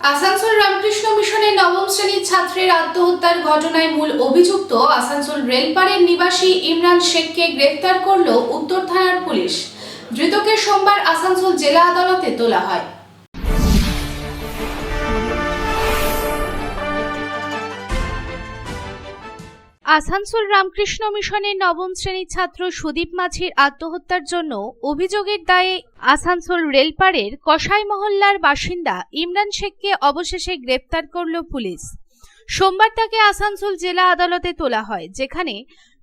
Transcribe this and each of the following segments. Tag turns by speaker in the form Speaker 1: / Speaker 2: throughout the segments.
Speaker 1: আসানসোল রামকৃষ্ণ মিশনের নবম শ্রেণির ছাত্রের আত্মহত্যার ঘটনায় মূল অভিযুক্ত আসানসোল রেলপাড়ের নিবাসী ইমরান শেখকে গ্রেফতার করল উত্তর থানার পুলিশ। ধৃতকে সোমবার আসানসোল জেলা আদালতে তোলা হয়। আসানসোল রামকৃষ্ণ মিশনের নবম শ্রেণির ছাত্র সুদীপ মাঝির আত্মহত্যার জন্য অভিযোগের দায়ে আসানসোল রেলপাড়ের কসাই মহল্লার বাসিন্দা ইমরান শেখকে অবশেষে গ্রেপ্তার করল পুলিশ। সোমবার তাকে আসানসোল জেলা আদালতে তোলা হয়, যেখানে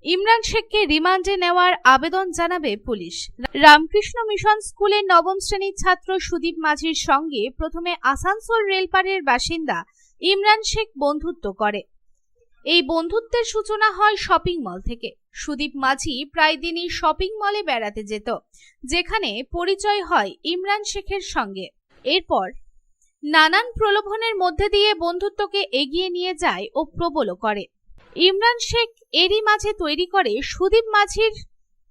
Speaker 1: ইমরান শেখকে রিমান্ডে নেওয়ার আবেদন জানাবে পুলিশ। রামকৃষ্ণ মিশন স্কুলের নবম শ্রেণির ছাত্র সুদীপ মাঝির সঙ্গে প্রথমে আসানসোল রেলপাড়ের বাসিন্দা ইমরান শেখ বন্ধুত্ব করে। এই বন্ধুত্বের সূচনা হয় শপিং মল থেকে। সুদীপ মাঝি প্রায় দিনই শপিং মলে বেড়াতে যেত, যেখানে পরিচয় হয় ইমরান শেখের সঙ্গে। এরপর নানান প্রলোভনের মধ্যে দিয়ে বন্ধুত্বকে এগিয়ে নিয়ে যায় ও প্রবল করে। ইমরান শেখ এরই মাঝে তৈরি করে সুদীপ মাঝির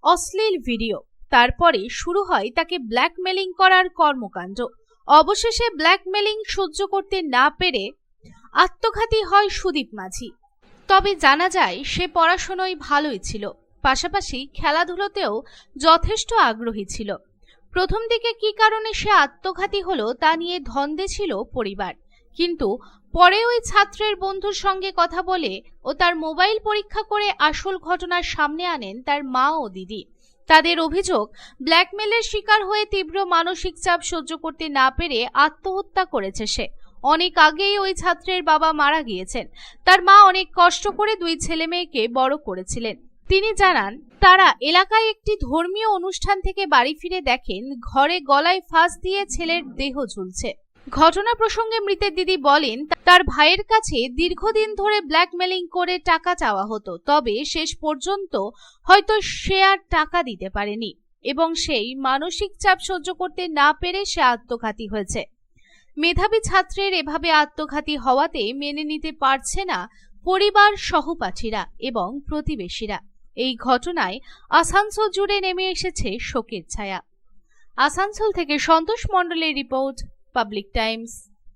Speaker 1: অশ্লীল ভিডিও। তারপরে শুরু হয় তাকে ব্ল্যাকমেলিং করার কর্মকাণ্ড। অবশেষে ব্ল্যাকমেলিং সহ্য করতে না পেরে আত্মঘাতী হয় সুদীপ মাঝি। তবে জানা যায় সে পড়াশোনায় ভালোই ছিল। পাশাপাশি খেলাধুলোতেও যথেষ্ট আগ্রহী ছিল। প্রথম দিকে কি কারণে সে আত্মঘাতী হলো তা নিয়ে ধন্দে ছিল পরিবার। কিন্তু পরে ওই ছাত্রের বন্ধুর সঙ্গে কথা বলে ও তার মোবাইল পরীক্ষা করে আসল ঘটনার সামনে আনেন তার মা ও দিদি। তাদের অভিযোগ, ব্ল্যাকমেলের শিকার হয়ে তীব্র মানসিক চাপ সহ্য করতে না পেরে আত্মহত্যা করেছে সে। অনেক আগেই ওই ছাত্রের বাবা মারা গিয়েছেন। তার মা অনেক কষ্ট করে দুই ছেলে মেয়েকে বড় করেছিলেন। তিনি জানান, তারা এলাকায় একটি ধর্মীয় অনুষ্ঠান থেকে বাড়ি ফিরে দেখেন, ঘরে গলায় ফাঁস দিয়ে ছেলের দেহ ঝুলছে। ঘটনা প্রসঙ্গে মৃতের দিদি বলেন, তার ভাইয়ের কাছে দীর্ঘদিন ধরে ব্ল্যাকমেলিং করে টাকা চাওয়া হতো, তবে শেষ পর্যন্ত হয়তো সে আর টাকা দিতে পারেনি এবং সেই মানসিক চাপ সহ্য করতে না পেরে সে আত্মঘাতী হয়েছে। মেধাবী ছাত্রের এভাবে আত্মঘাতী হওয়াতে মেনে নিতে পারছে না পরিবার সহপাঠীরা এবং প্রতিবেশীরা। এই ঘটনায় আসানসোল জুড়ে নেমে এসেছে শোকের ছায়া। আসানসোল থেকে সন্তোষ মণ্ডলের report, public Times.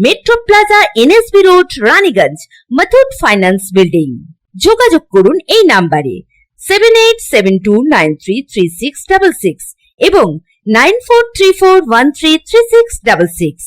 Speaker 2: Metro plaza NSB road Raniganj Muthoot finance building যোগাযোগ করুন এই নাম্বারে seven eight seven two nine three three six double six এবং nine four three four one three three six double six